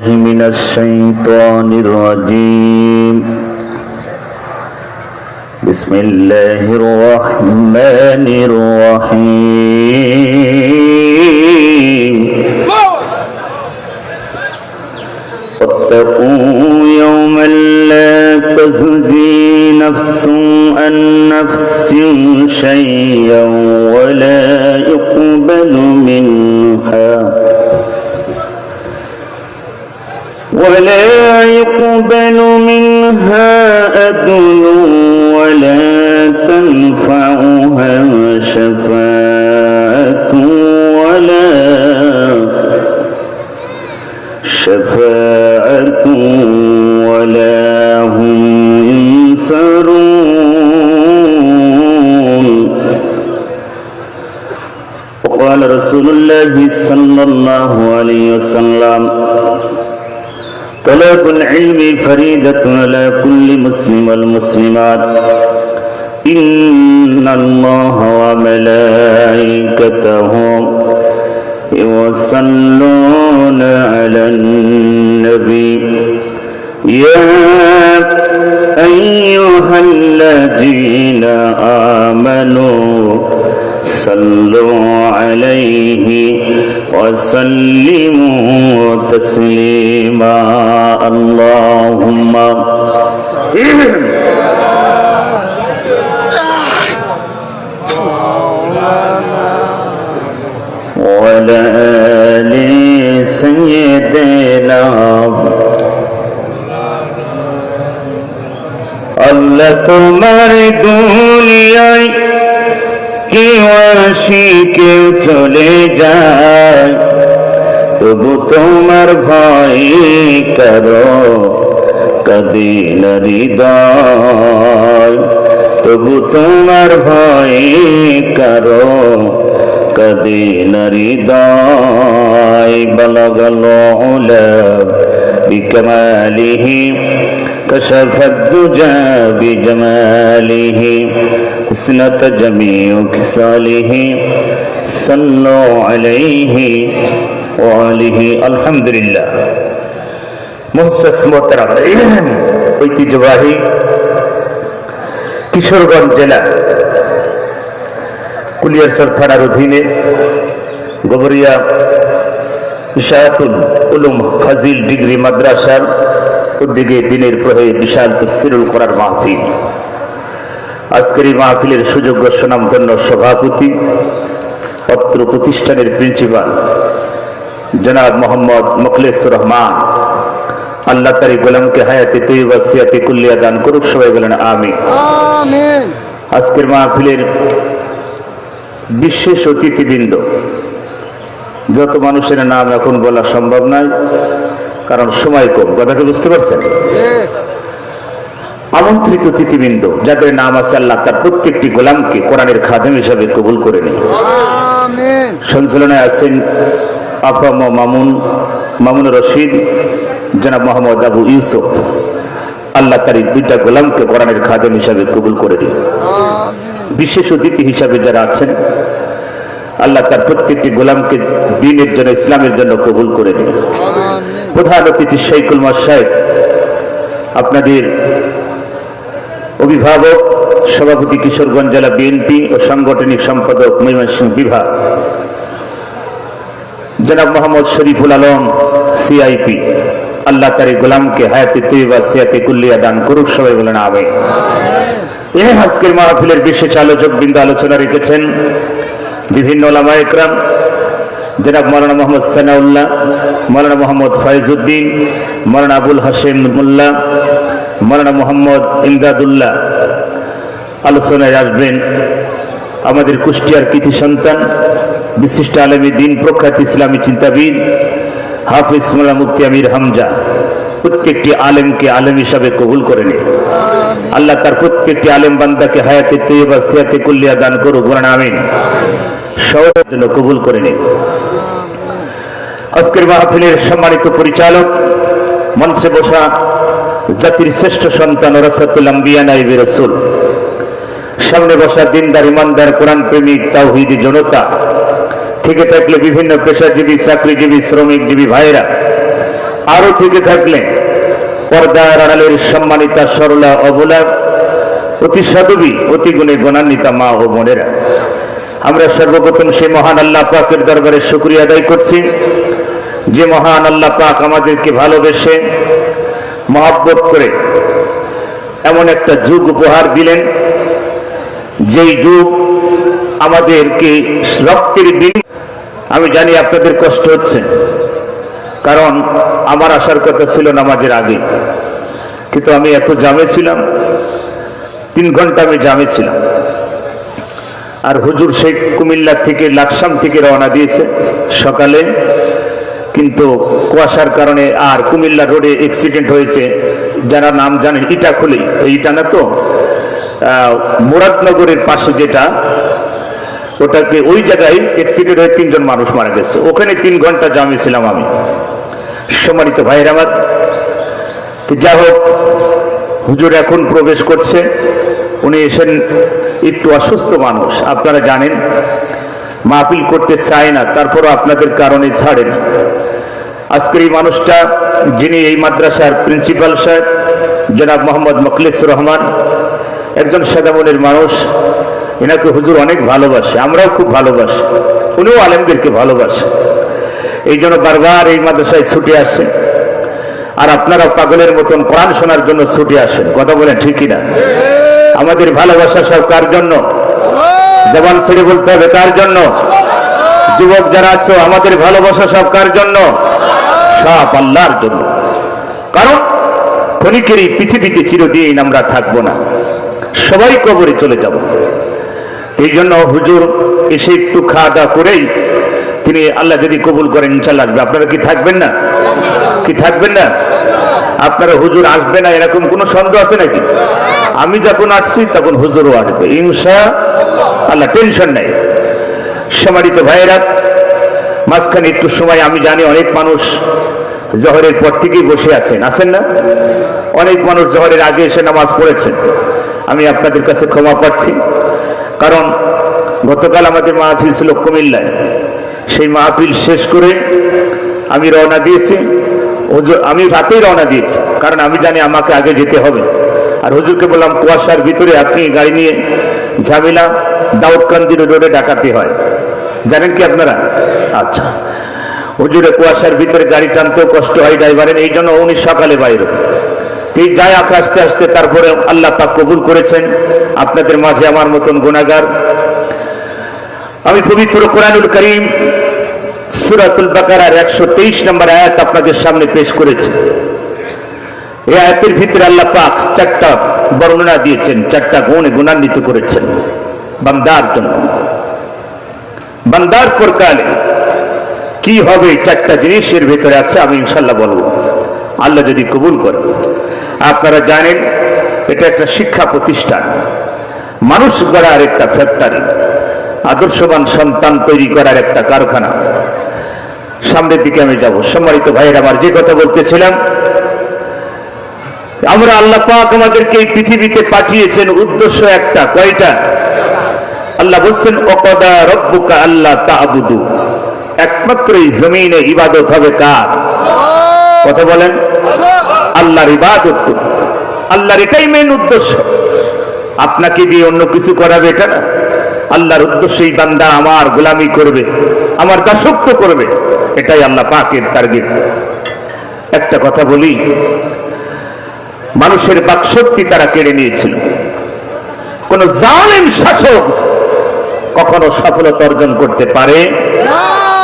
من الشيطان الرجيم. بسم الله الرحمن الرحيم. واتقوا يوما لا تزجي نفس عن نفس شيئا ولا يقبل منها. ولا يقبل منها أدل ولا تنفعها شفاعة ولا شفاعة ولا هم ينصرون. وقال رسول الله صلى الله عليه وسلم طلب العلم فريدة على كل مسلم والمسلمات. إن الله وملائكته يصلون على النبي. يا أيها الذين آمنوا صلوا عليه وسلموا تسليما اللهم وعلى آل سيدنا আল্লাহ তোমার দুনিয়ায় কেউ আসি কেউ চলে যায় তবু তোমার ভয় করো কদিন হৃদয় তবু তোমার ভয় করো কদিন হৃদয় বলগল بكماله كشف الدجى بجماله حسنة جميع خصاله صلوا عليه আলহামদুলিল্লাহ। ঐতিহ্যবাহী কিশোরগঞ্জ জেলা কুলিয়ারসর থানার অধীনে গোবরিয়া ইশায়াতুল উলুম ফাজিল ডিগ্রি মাদ্রাসার উদ্যোগে দিনের প্রহে বিশাল তফসিরুল করার মাহফিল। আজকের এই মাহফিলের সুযোগ্য সুনামধন্য সভাপতি, অত্র প্রতিষ্ঠানের প্রিন্সিপাল জনাব মোহাম্মদ মুখলেসুর রহমান। আল্লাহ তারি গোলামকে হায়াতি তৈবা সিয়াতে কুল্লিয়া দান করুক সবাই বলেন আমি আমিন। আজকের মাহফিলের বিশেষ অতিথিবৃন্দ যত মানুষের নাম এখন বলা সম্ভব নয় কারণ সময় কম। কথাটা বুঝতে পারছেন? আমন্ত্রিত অতিথিবৃন্দ যাদের নাম আছে আল্লাহ তার প্রত্যেকটি গোলামকে কোরআনের খাদেম হিসাবে কবুল করে নিন। সঞ্চালনায় আছেন আফাম মামুন মামুন রশিদ জনাব মোহাম্মদ আবু ইউসুফ। আল্লাহ তার এই দুইটা গোলামকে কোরআনের খাদেম হিসাবে কবুল করে দিন। বিশেষ অতিথি হিসাবে যারা আছেন আল্লাহ তার প্রত্যেকটি গোলামকে দিনের জন্য ইসলামের জন্য কবুল করে দিন। প্রধান অতিথি শৈকুল সাহেব আপনাদের অভিভাবক সভাপতি কিশোরগঞ্জ জেলা বিএনপি ও সাংগঠনিক সম্পাদক ময়মনসিংহ বিভাগ জনাব মোহাম্মদ শরীফুল আলম সিআইপি আল্লাহ তারি গোলামকে হায়াতে তৈবা সিয়াতে কুল্লিয়া দান করুক, সবাই বলেন আবে এ আজকের মাহফিলের বিশেষ আলোচক বৃন্দ আলোচনা রেখেছেন বিভিন্ন ওলামা একরাম, জনাব মৌলানা মোহাম্মদ সানাউল্লাহ, মৌলানা মোহাম্মদ ফয়েজউদ্দিন মৌলানা আবুল হাসেম মোল্লা, মৌলানা মোহাম্মদ ইমদাদুল্লাহ। আলোচনায় আসবেন আমাদের কুষ্টিয়ার কৃতি সন্তান বিশিষ্ট আলমী দিন প্রখ্যাত ইসলামী চিন্তাবিদ হাফিজ মোল্লা মুফতি আমির হামজা, প্রত্যেকটি আলেমকে আলেম হিসাবে কবুল করে নিন। আল্লাহ তার প্রত্যেকটি আলেম বান্দাকে হায়াতে তৈবা সিয়াতে কুল্লিয়া দান করুক, বলেন আমিন। সবার জন্য কবুল করে নিন। আজকের মাহফিলের সম্মানিত পরিচালক, মঞ্চে বসা জাতির শ্রেষ্ঠ সন্তান রাসাতুল আম্বিয়া নাইবি রসুল। সামনে বসা দিনদার, ইমানদার কোরআন প্রেমিক তাওহিদি জনতা থেকে থাকলে বিভিন্ন পেশাজীবী, চাকরিজীবী, শ্রমিকজীবী ভাইরা আরও থেকে থাকলেন পর্দার আড়ালের সম্মানিতা সরলা অবলা, অতি সাধবী, অতি গুণে গুণান্বিতা মা ও বোনেরা। আমরা সর্বপ্রথম সেই মহান আল্লাহ পাকের দরবারে শুক্রিয়া আদায় করছি। যে মহান আল্লাহ পাক আমাদেরকে ভালোবেসে মহাব্বত করে এমন একটা যুগ উপহার দিলেন, যেই যুগ আমাদেরকে রক্তের বিন আমি জানি আপনাদের কষ্ট হচ্ছে, কারণ আমার আসার কথা ছিল নামাজের আগে। কিন্তু আমি এত জামে ছিলাম, তিন ঘণ্টা আমি জামে ছিলাম। আর হুজুর শেখ কুমিল্লা থেকে লাকসাম থেকে রওনা দিয়েছে সকালে, কিন্তু কুয়াশার কারণে আর কুমিল্লা রোডে অ্যাক্সিডেন্ট হয়েছে, যারা নাম জানেন, ইটা খুলি ইটা না তো মুরাদনগরের পাশে যেটা ওটাকে ওই জায়গায় অ্যাক্সিডেন্ট হয়ে তিনজন মানুষ মারা গেছে। ওখানে তিন ঘণ্টা জামে ছিলাম আমি। সম্মানিত ভাইয়ের আমার যা হোক, হুজুর এখন প্রবেশ করছে। উনি এসেন একটু অসুস্থ মানুষ, আপনারা জানেন, মাহফিল করতে চায় না, তারপরও আপনাদের কারণে ছাড়েন আজকের এই মানুষটা, যিনি এই মাদ্রাসার প্রিন্সিপাল সাহেব, জনাব মোহাম্মদ মখলিস রহমান, একজন সাদামনের মানুষ এনাকে হুজুর অনেক ভালোবাসে, আমরাও খুব ভালোবাসি, উনিও আলেমদেরকে ভালোবাসে। এই জন্য বারবার এই মাদ্রাসায় ছুটে আসে। আর আপনারা পাগলের মতন কোরআন শোনার জন্য ছুটে আসেন, কথা বলেন ঠিকই না আমাদের ভালোবাসা সব কার জন্য? জবান ছেড়ে বলতে হবে, কার জন্য? যুবক যারা আছো, আমাদের ভালোবাসা সব কার জন্য? সব আল্লাহর জন্য। কারণ ক্ষণিকের এই পৃথিবীতে চিরদিন আমরা থাকব না। সবাই কবরে চলে যাব। এই জন্য হুজুর এসে একটু খাওয়া দাওয়া করেই তিনি আল্লাহ যদি কবুল করেন ইনশাল্লাহ আসবে। আপনারা কি থাকবেন না? কি থাকবেন না? আপনারা হুজুর আসবে না, এরকম কোনো সন্দেহ আছে নাকি? আমি যখন আসছি, তখন হুজুরও আসবে। ইনশা আল্লাহ টেনশন নেই। সম্মানিত ভাইয়েরা, মাঝখানে একটু সময়, আমি জানি অনেক মানুষ জহরের পর থেকেই বসে আছেন। আছেন না? অনেক মানুষ জহরের আগে এসে নামাজ পড়েছেন। আমি আপনাদের কাছে ক্ষমা প্রার্থী। কারণ গতকাল আমাদের মাহফিল ছিল কুমিল্লায়। সেই মাহফিল শেষ করে আমি রওনা দিয়েছি। আমি রাতেই রওনা দিয়েছি, কারণ আমি জানি আমাকে আগে যেতে হবে। আর হুজুরকে বললাম, কুয়াশার ভিতরে আপনি গাড়ি নিয়ে ঝামেলা দাউদকান্দি রোডে ডাকাতি হয়। জানেন কি আপনারা? আচ্ছা। হুজুরে কুয়াশার ভিতরে গাড়ি টানতেও কষ্ট হয় ড্রাইভারের, এই জন্য উনি সকালে বাইরে। এই যায় আঁকা আস্তে আস্তে তারপরে আল্লাহ পাক কবুল করেছেন। আপনাদের মাঝে আমার মতন গুণাগার। আমি পবিত্র কোরআনুল করিম সুরাতুল বাকারার একশো তেইশ নম্বর আয়াত আপনাদের সামনে পেশ করেছি। এই আয়াতের ভিতরে আল্লাহ পাক চারটা বর্ণনা দিয়েছেন, চারটা গুণে গুণান্বিত করেছেন বান্দার জন্য। বান্দার পরকালে কি হবে চারটা জিনিসের ভিতরে আছে আমি ইনশাল্লাহ বলব। আল্লাহ যদি কবুল করে। আপনারা জানেন, এটা একটা শিক্ষা প্রতিষ্ঠান। মানুষ গড়ার একটা ফ্যাক্টরি আদর্শবান সন্তান তৈরি করার একটা কারখানা। সামনের দিকে আমি যাব। সম্মানিত ভাইয়ের, আমার যে কথা বলতেছিলাম, আমরা আল্লাহ পাক আমাদেরকে এই পৃথিবীতে পাঠিয়েছেন উদ্দেশ্য একটা, কয়টা? আল্লাহ বলছেন অকদা রব্বুকা আল্লাহ তাবুদু। একমাত্র এই জমিনে ইবাদত হবে কার? কথা বলেন। আল্লাহর ইবাদত করুন। আল্লাহর এটাই মেন উদ্দেশ্য। আপনাকে দিয়ে অন্য কিছু করাবে এটা না আল্লাহর উদ্দেশ্যেই বান্দা আমার গোলামি করবে আমার দাসত্ব করবে। এটাই আল্লাহ পাকের টার্গেট একটা কথা বলি মানুষের বাকশক্তি তারা কেড়ে নিয়েছিল। কোন জালেম শাসক কখনো সফলতা অর্জন করতে পারে?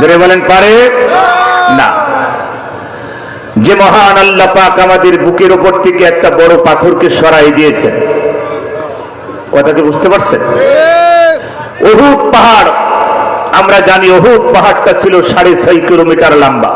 জোরে বলেন পারে? না। যে মহান আল্লাহ পাক আমাদের বুকের ওপর থেকে একটা বড় পাথরকে সরাই দিয়েছেন। কথাকে বুঝতে পারছেন? অহুদ পাহাড়, আমরা জানি অহুদ পাহাড়টা ছিল সাড়ে ছয় কিলোমিটার লম্বা।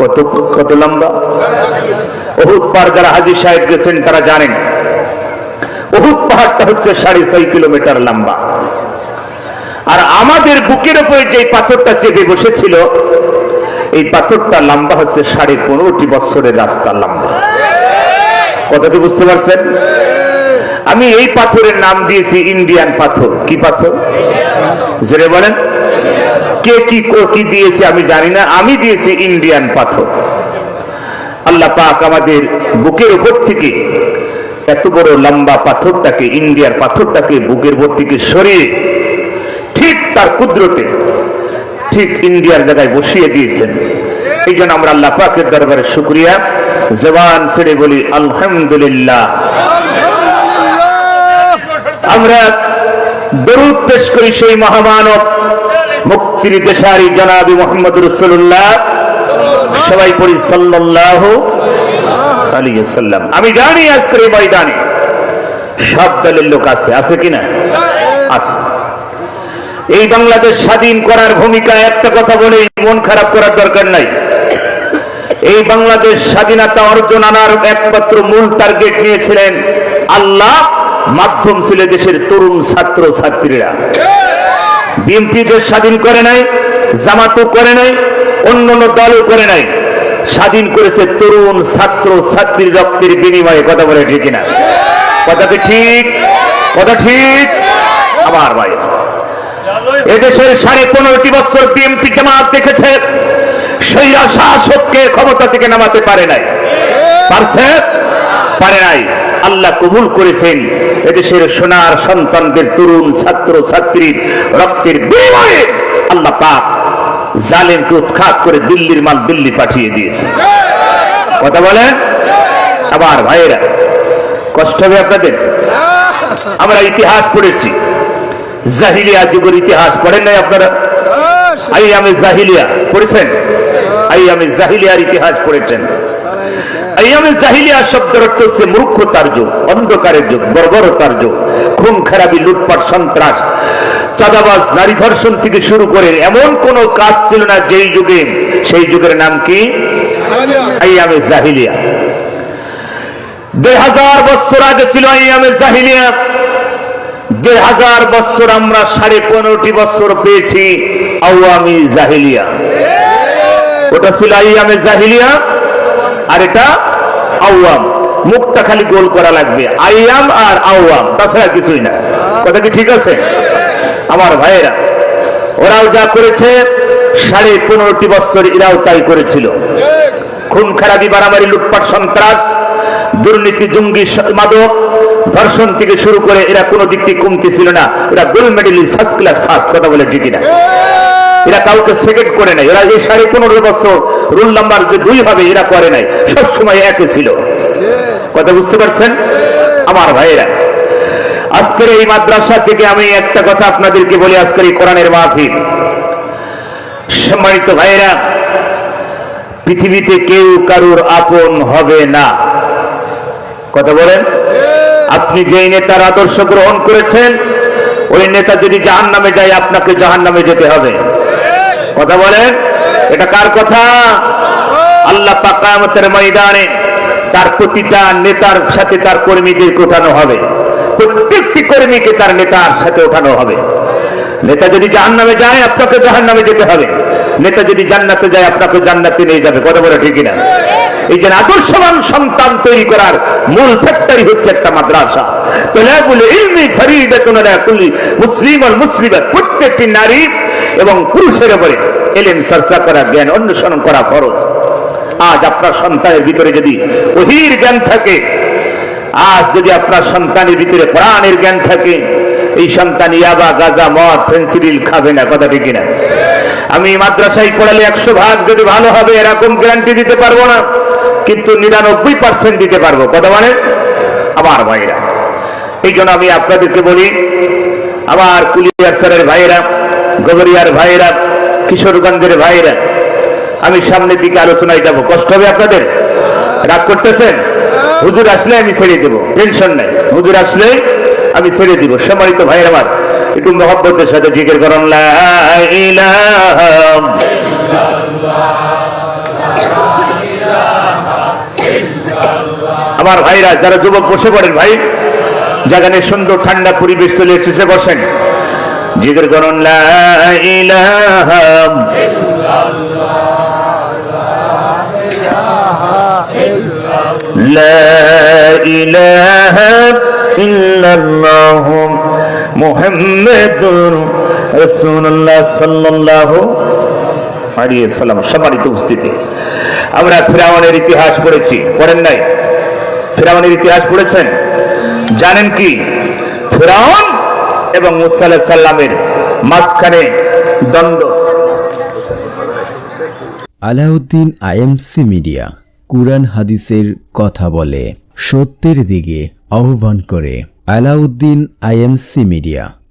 কত কত লম্বা? অহুদ পাহাড় যারা হাজি সাহেব গেছেন তারা জানেন। অহুদ পাহাড়টা হচ্ছে সাড়ে ছয় কিলোমিটার লম্বা। আর আমাদের বুকের উপরে যে পাথরটা চেপে বসেছিল, এই পাথরটা লম্বা হচ্ছে সাড়ে পনেরোটি বছরের রাস্তা লম্বা। কথাটি বুঝতে পারছেন? আমি এই পাথরের নাম দিয়েছি ইন্ডিয়ান পাথর। কি পাথর? জেনে বলেন। কে কি কি দিয়েছে আমি জানি না। আমি দিয়েছি ইন্ডিয়ান পাথর। আল্লাহ পাক আমাদের বুকের উপর থেকে এত বড় লম্বা পাথরটাকে, ইন্ডিয়ার পাথরটাকে বুকের উপর থেকে সরিয়ে তার কুদরতে ঠিক ইন্ডিয়ার জায়গায় বসিয়ে দিয়েছেন। এই জন্য আমরা আল্লাহ পাকের দরবারে শুক্রিয়া। জবান ছেড়ে বলি, আলহামদুলিল্লাহ। আমরা দরুদ পেশ করি সেই মহামানব মুক্তির দেশারি জনাবি মোহাম্মদ রসুল্লাহ সবাই পড়ি সাল্লাহ আমি জানি আজকের এই ময়দানে সব দলের লোক আছে আছে কিনা আছে। এই বাংলাদেশ স্বাধীন করার ভূমিকা একটা কথা বলে মন খারাপ করার দরকার নাই। এই বাংলাদেশ স্বাধীনতা অর্জন আনার একমাত্র মূল টার্গেট নিয়েছিলেন আল্লাহ, মাধ্যম ছিল দেশের তরুণ ছাত্র ছাত্রীরা বিএনপি দেশ স্বাধীন করে নাই, জামাতও করে নাই, অন্য অন্য দলও করে নাই। স্বাধীন করেছে তরুণ ছাত্র ছাত্রী রক্তের বিনিময়ে, কথা বলে ঠিক না কথাটি ঠিক? কথা ঠিক? আমার ভাই। এদেশের সাড়ে পনেরোটি বছর বিএনপি জামাত দেখেছে। সৈরা শাসককে ক্ষমতা থেকে নামাতে পারে নাই। পারছে? পারে নাই। আল্লাহ কবুল করেছেন। এদেশের সোনার সন্তানদের তরুণ ছাত্র, ছাত্রীর রক্তের বিনিময়ে আল্লাহ পাক জালেমকে উৎখাত করে দিল্লির মাল দিল্লি পাঠিয়ে দিয়েছে। কথা বলেন? আবার ভাইয়েরা, কষ্ট হবে আপনাদের? আমরা ইতিহাস পড়েছি। জাহিলিয়া যুগের ইতিহাস পড়েন নাই আপনারা? আই আমি জাহিলিয়া পড়েছেন? আই আমি জাহিলিয়ার ইতিহাস পড়েছেন। আইয়ামে জাহিলিয়া শব্দের অর্থ হচ্ছে মূর্খতার যুগ অন্ধকারের যুগ বর্বরতার যুগ খুন খারাপি লুটপাট সন্ত্রাস চাঁদাবাজ নারী ধর্ষণ থেকে শুরু করে এমন কোন কাজ ছিল না যেই যুগে সেই যুগের নাম কি? আইয়ামে জাহিলিয়া। দেড় হাজার বছর আগে ছিল আইয়ামে জাহিলিয়া। দেড় হাজার বছর আমরা সাড়ে পনেরোটি বছর পেয়েছি আওয়ামী জাহিলিয়া। ওটা ছিল আইয়ামে জাহিলিয়া, আর এটা আওয়াম। মুখটা খালি গোল করা লাগবে। আইয়াম আর আওয়াম, তাছাড়া কিছুই না। কথা কি ঠিক আছে? আমার ভাইয়েরা, ওরাও যা করেছে, সাড়ে পনেরোটি বছর এরাও তাই করেছিল। খুন খারাপি বাড়াবাড়ি লুটপাট, সন্ত্রাস, দুর্নীতি, জঙ্গি, মাদক ধর্ষণ থেকে শুরু করে এরা কোনো দিক থেকে কমতি ছিল না। এরা gold medalist first class first কথা বলে ঠিকই না। এরা কাউকে সেকেন্ড করে নাই। এরা এই সাড়ে পনেরো বছর রুল নাম্বার যে দুই হবে এরা করে নাই। সব সময় একই ছিল। কথা বুঝতে পারছেন? আমার ভাইয়েরা আজকের এই মাদ্রাসা থেকে আমি একটা কথা আপনাদেরকে বলি আজকের এই কোরআনের মাহফিল। সম্মানিত ভাইয়েরা পৃথিবীতে কেউ কারুর আপন হবে না। কথা বলেন? আপনি যেই নেতার আদর্শ গ্রহণ করেছেন ওই নেতা যদি জাহান নামে যায় আপনাকে জাহান নামে যেতে হবে। কথা বলেন? এটা কার কথা? আল্লাহ পাকামতের ময়দানে তার প্রতিটা নেতার সাথে তার কর্মীদেরকে ওঠানো হবে। প্রত্যেকটি কর্মীকে তার নেতার সাথে ওঠানো হবে। নেতা যদি জাহান নামে যায় আপনাকে জাহান নামে যেতে হবে। নেতা যদি জান্নাতে যায়, আপনাকে জান্নাতে নিয়ে যাবে। কথা বলে ঠিকই না এই যে আদর্শবান সন্তান তৈরি করার মূল ফ্যাক্টরি হচ্ছে একটা মাদ্রাসা। মুসলিম প্রত্যেকটি নারী এবং পুরুষের উপরে এলেন চর্চা করা, জ্ঞান অন্বেষণ করা ফরজ। আজ আপনার সন্তানের ভিতরে যদি ওহির জ্ঞান থাকে, আজ যদি আপনার সন্তানের ভিতরে কোরআনের জ্ঞান থাকে এই সন্তান ইয়াবা, গাজা, মদ, ফেন্সিডিল খাবে না, কথা ঠিক না আমি মাদ্রাসায় পড়ালে একশো ভাগ যদি ভালো হবে, এরকম গ্যারান্টি দিতে পারব না, কিন্তু নিরানব্বই পার্সেন্ট দিতে পারব, কথা মানে আমার ভাইরা, এই জন্য আমি আপনাদেরকে বলি, আমার কুলিয়ারচারের ভাইয়েরা গবরিয়ার ভাইয়েরা, কিশোরগঞ্জের ভাইয়েরা, আমি সামনের দিকে আলোচনায় যাব, কষ্ট হবে আপনাদের? রাগ করতেছেন? হুজুর আসলে আমি ছেড়ে দেবো, টেনশন নাই, হুজুর আসলে আমি ছেড়ে দিব। সম্মানিত ভাইয়ের আমার, একটু মহব্বতের সাথে জিজ্ঞেস করুন আমার ভাইরা, যারা যুবক বসে পড়েন ভাই জাগানে সুন্দর ঠান্ডা পরিবেশ চলে এসেছে, বসেন। জিগর করুন, লা উপস্থিতি। আমরা ফিরাউনের ইতিহাস পড়েছি, পড়েন নাই? ইতিহাস পড়েছেন? জানেন কি? ফিরাউন এবং মুসা সাল্লামের মাঝখানে দ্বন্দ্ব। আলাউদ্দিন আইএমসি মিডিয়া, কুরআন হাদিসের কথা বলে। সত্যের দিকে আহ্বান করে। Alauddin IMC media.